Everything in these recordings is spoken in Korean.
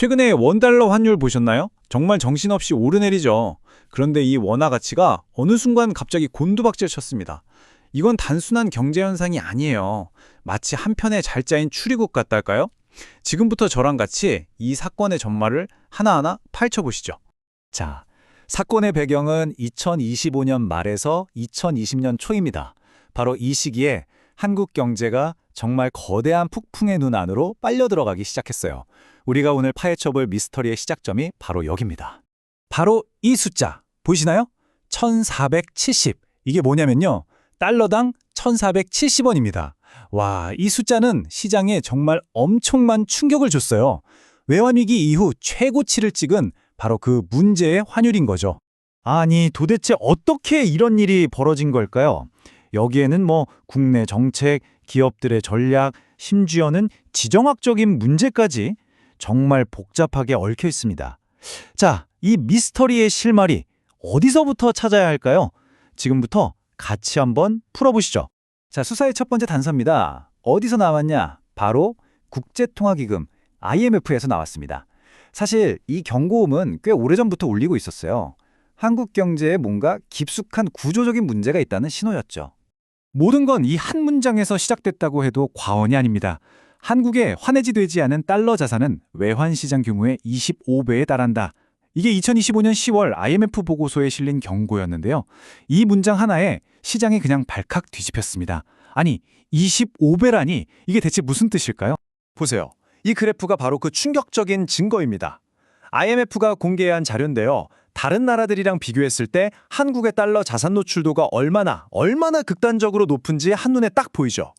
최근에 원달러 환율 보셨나요? 정말 정신없이 오르내리죠. 그런데 이 원화 가치가 어느 순간 갑자기 곤두박질 쳤습니다. 이건 단순한 경제 현상이 아니에요. 마치 한편의 잘 짜인 추리국 같달까요? 지금부터 저랑 같이 이 사건의 전말을 하나하나 파헤쳐 보시죠. 자, 사건의 배경은 2025년 말에서 2020년 초입니다. 바로 이 시기에 한국 경제가 정말 거대한 폭풍의 눈 안으로 빨려 들어가기 시작했어요. 우리가 오늘 파헤쳐볼 미스터리의 시작점이 바로 여기입니다. 바로 이 숫자 보이시나요? 1470. 이게 뭐냐면요. 달러당 1470원입니다. 와, 이 숫자는 시장에 정말 엄청난 충격을 줬어요. 외환위기 이후 최고치를 찍은 바로 그 문제의 환율인 거죠. 아니, 도대체 어떻게 이런 일이 벌어진 걸까요? 여기에는 뭐 국내 정책, 기업들의 전략, 심지어는 지정학적인 문제까지 정말 복잡하게 얽혀 있습니다. 자, 이 미스터리의 실마리 어디서부터 찾아야 할까요? 지금부터 같이 한번 풀어보시죠. 자, 수사의 첫 번째 단서입니다. 어디서 나왔냐? 바로 국제통화기금 IMF에서 나왔습니다. 사실 이 경고음은 꽤 오래전부터 울리고 있었어요. 한국 경제에 뭔가 깊숙한 구조적인 문제가 있다는 신호였죠. 모든 건 이 한 문장에서 시작됐다고 해도 과언이 아닙니다. 한국의 환해지 되지 않은 달러 자산은 외환 시장 규모의 25배에 달한다. 이게 2025년 10월 IMF 보고서에 실린 경고였는데요. 이 문장 하나에 시장이 그냥 발칵 뒤집혔습니다. 아니, 25배라니 이게 대체 무슨 뜻일까요? 보세요. 이 그래프가 바로 그 충격적인 증거입니다. IMF가 공개한 자료인데요. 다른 나라들이랑 비교했을 때 한국의 달러 자산 노출도가 얼마나 얼마나 극단적으로 높은지 한눈에 딱 보이죠.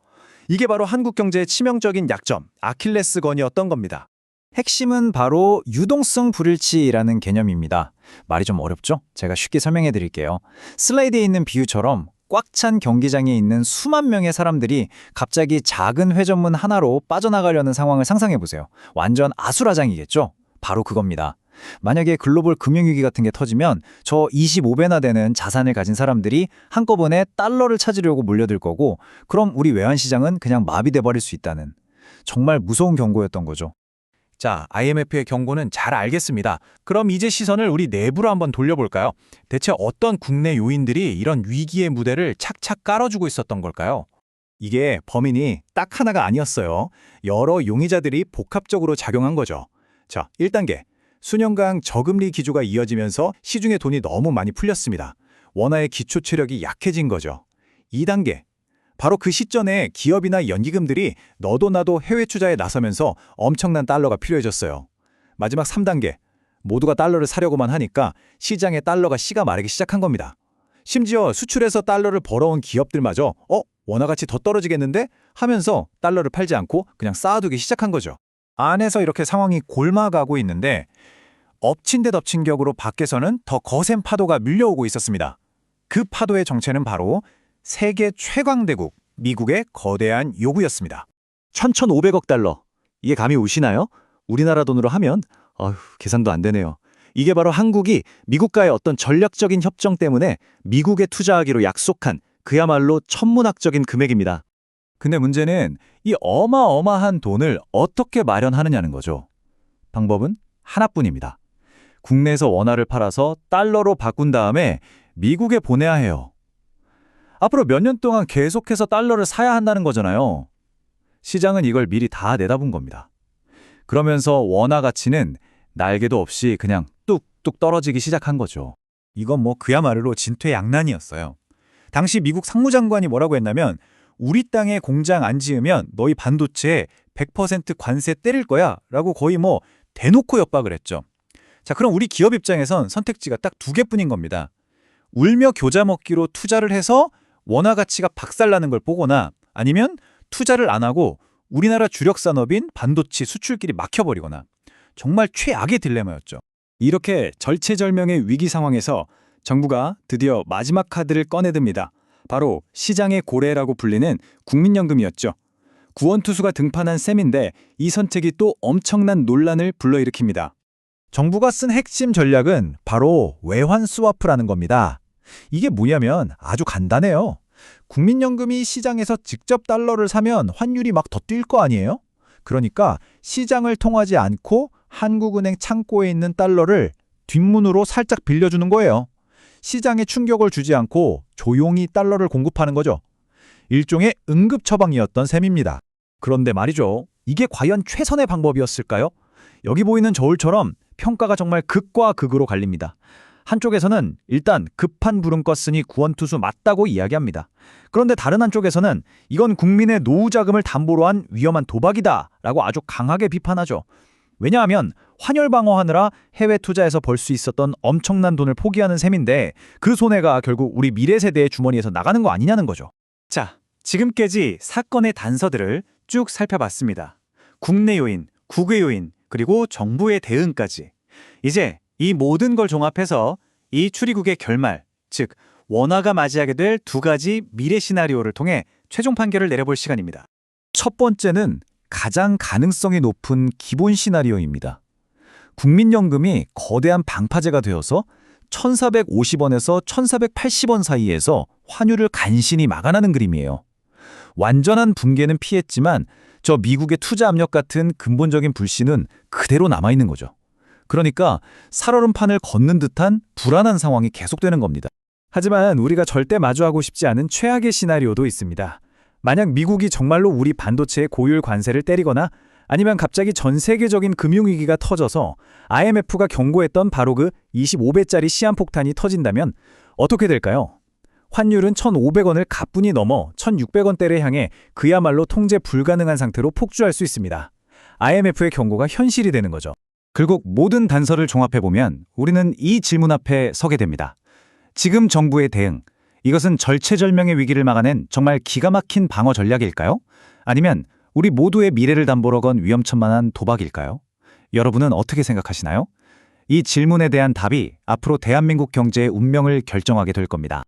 이게 바로 한국 경제의 치명적인 약점, 아킬레스건이었던 겁니다. 핵심은 바로 유동성 불일치라는 개념입니다. 말이 좀 어렵죠? 제가 쉽게 설명해 드릴게요. 슬라이드에 있는 비유처럼 꽉 찬 경기장에 있는 수만 명의 사람들이 갑자기 작은 회전문 하나로 빠져나가려는 상황을 상상해 보세요. 완전 아수라장이겠죠? 바로 그겁니다. 만약에 글로벌 금융위기 같은 게 터지면 저 25배나 되는 자산을 가진 사람들이 한꺼번에 달러를 찾으려고 몰려들 거고 그럼 우리 외환시장은 그냥 마비돼 버릴 수 있다는 정말 무서운 경고였던 거죠. 자, IMF의 경고는 잘 알겠습니다. 그럼 이제 시선을 우리 내부로 한번 돌려볼까요? 대체 어떤 국내 요인들이 이런 위기의 무대를 착착 깔아주고 있었던 걸까요? 이게 범인이 딱 하나가 아니었어요. 여러 용의자들이 복합적으로 작용한 거죠. 자, 1단계. 수년간 저금리 기조가 이어지면서 시중에 돈이 너무 많이 풀렸습니다. 원화의 기초 체력이 약해진 거죠. 2단계. 바로 그 시점에 기업이나 연기금들이 너도 나도 해외 투자에 나서면서 엄청난 달러가 필요해졌어요. 마지막 3단계. 모두가 달러를 사려고만 하니까 시장에 달러가 씨가 마르기 시작한 겁니다. 심지어 수출해서 달러를 벌어온 기업들마저 어? 원화 가치 더 떨어지겠는데? 하면서 달러를 팔지 않고 그냥 쌓아두기 시작한 거죠. 안에서 이렇게 상황이 골마가고 있는데 엎친 데 덮친 격으로 밖에서는 더 거센 파도가 밀려오고 있었습니다. 그 파도의 정체는 바로 세계 최강대국 미국의 거대한 요구였습니다. 1,500억 달러. 이게 감이 오시나요? 우리나라 돈으로 하면 어휴, 계산도 안 되네요. 이게 바로 한국이 미국과의 어떤 전략적인 협정 때문에 미국에 투자하기로 약속한 그야말로 천문학적인 금액입니다. 근데 문제는 이 어마어마한 돈을 어떻게 마련하느냐는 거죠. 방법은 하나뿐입니다. 국내에서 원화를 팔아서 달러로 바꾼 다음에 미국에 보내야 해요. 앞으로 몇 년 동안 계속해서 달러를 사야 한다는 거잖아요. 시장은 이걸 미리 다 내다본 겁니다. 그러면서 원화 가치는 날개도 없이 그냥 뚝뚝 떨어지기 시작한 거죠. 이건 뭐 그야말로 진퇴양난이었어요. 당시 미국 상무장관이 뭐라고 했냐면 우리 땅에 공장 안 지으면 너희 반도체에 100% 관세 때릴 거야 라고 거의 뭐 대놓고 협박을 했죠. 자, 그럼 우리 기업 입장에선 선택지가 딱 두 개뿐인 겁니다. 울며 겨자 먹기로 투자를 해서 원화 가치가 박살나는 걸 보거나 아니면 투자를 안 하고 우리나라 주력 산업인 반도체 수출길이 막혀버리거나 정말 최악의 딜레마였죠. 이렇게 절체절명의 위기 상황에서 정부가 드디어 마지막 카드를 꺼내듭니다. 바로 시장의 고래라고 불리는 국민연금이었죠. 구원투수가 등판한 셈인데 이 선택이 또 엄청난 논란을 불러일으킵니다. 정부가 쓴 핵심 전략은 바로 외환 스와프라는 겁니다. 이게 뭐냐면 아주 간단해요. 국민연금이 시장에서 직접 달러를 사면 환율이 막 더 뛸 거 아니에요? 그러니까 시장을 통하지 않고 한국은행 창고에 있는 달러를 뒷문으로 살짝 빌려주는 거예요. 시장에 충격을 주지 않고 조용히 달러를 공급하는 거죠. 일종의 응급 처방이었던 셈입니다. 그런데 말이죠. 이게 과연 최선의 방법이었을까요? 여기 보이는 저울처럼 평가가 정말 극과 극으로 갈립니다. 한쪽에서는 일단 급한 부름 껐으니 구원투수 맞다고 이야기합니다. 그런데 다른 한쪽에서는 이건 국민의 노후 자금을 담보로 한 위험한 도박이다 라고 아주 강하게 비판하죠. 왜냐하면 환율 방어하느라 해외 투자에서 벌 수 있었던 엄청난 돈을 포기하는 셈인데 그 손해가 결국 우리 미래 세대의 주머니에서 나가는 거 아니냐는 거죠. 자, 지금까지 사건의 단서들을 쭉 살펴봤습니다. 국내 요인, 국외 요인, 그리고 정부의 대응까지. 이제 이 모든 걸 종합해서 이 추리국의 결말, 즉 원화가 맞이하게 될 두 가지 미래 시나리오를 통해 최종 판결을 내려볼 시간입니다. 첫 번째는 가장 가능성이 높은 기본 시나리오입니다. 국민연금이 거대한 방파제가 되어서 1450원에서 1480원 사이에서 환율을 간신히 막아나는 그림이에요. 완전한 붕괴는 피했지만 저 미국의 투자 압력 같은 근본적인 불신은 그대로 남아있는 거죠. 그러니까 살얼음판을 걷는 듯한 불안한 상황이 계속되는 겁니다. 하지만 우리가 절대 마주하고 싶지 않은 최악의 시나리오도 있습니다. 만약 미국이 정말로 우리 반도체의 고율 관세를 때리거나 아니면 갑자기 전 세계적인 금융위기가 터져서 IMF가 경고했던 바로 그 25배짜리 시한폭탄이 터진다면 어떻게 될까요? 환율은 1,500원을 가뿐히 넘어 1,600원대를 향해 그야말로 통제 불가능한 상태로 폭주할 수 있습니다. IMF의 경고가 현실이 되는 거죠. 결국 모든 단서를 종합해보면 우리는 이 질문 앞에 서게 됩니다. 지금 정부의 대응, 이것은 절체절명의 위기를 막아낸 정말 기가 막힌 방어 전략일까요? 아니면 우리 모두의 미래를 담보로 건 위험천만한 도박일까요? 여러분은 어떻게 생각하시나요? 이 질문에 대한 답이 앞으로 대한민국 경제의 운명을 결정하게 될 겁니다.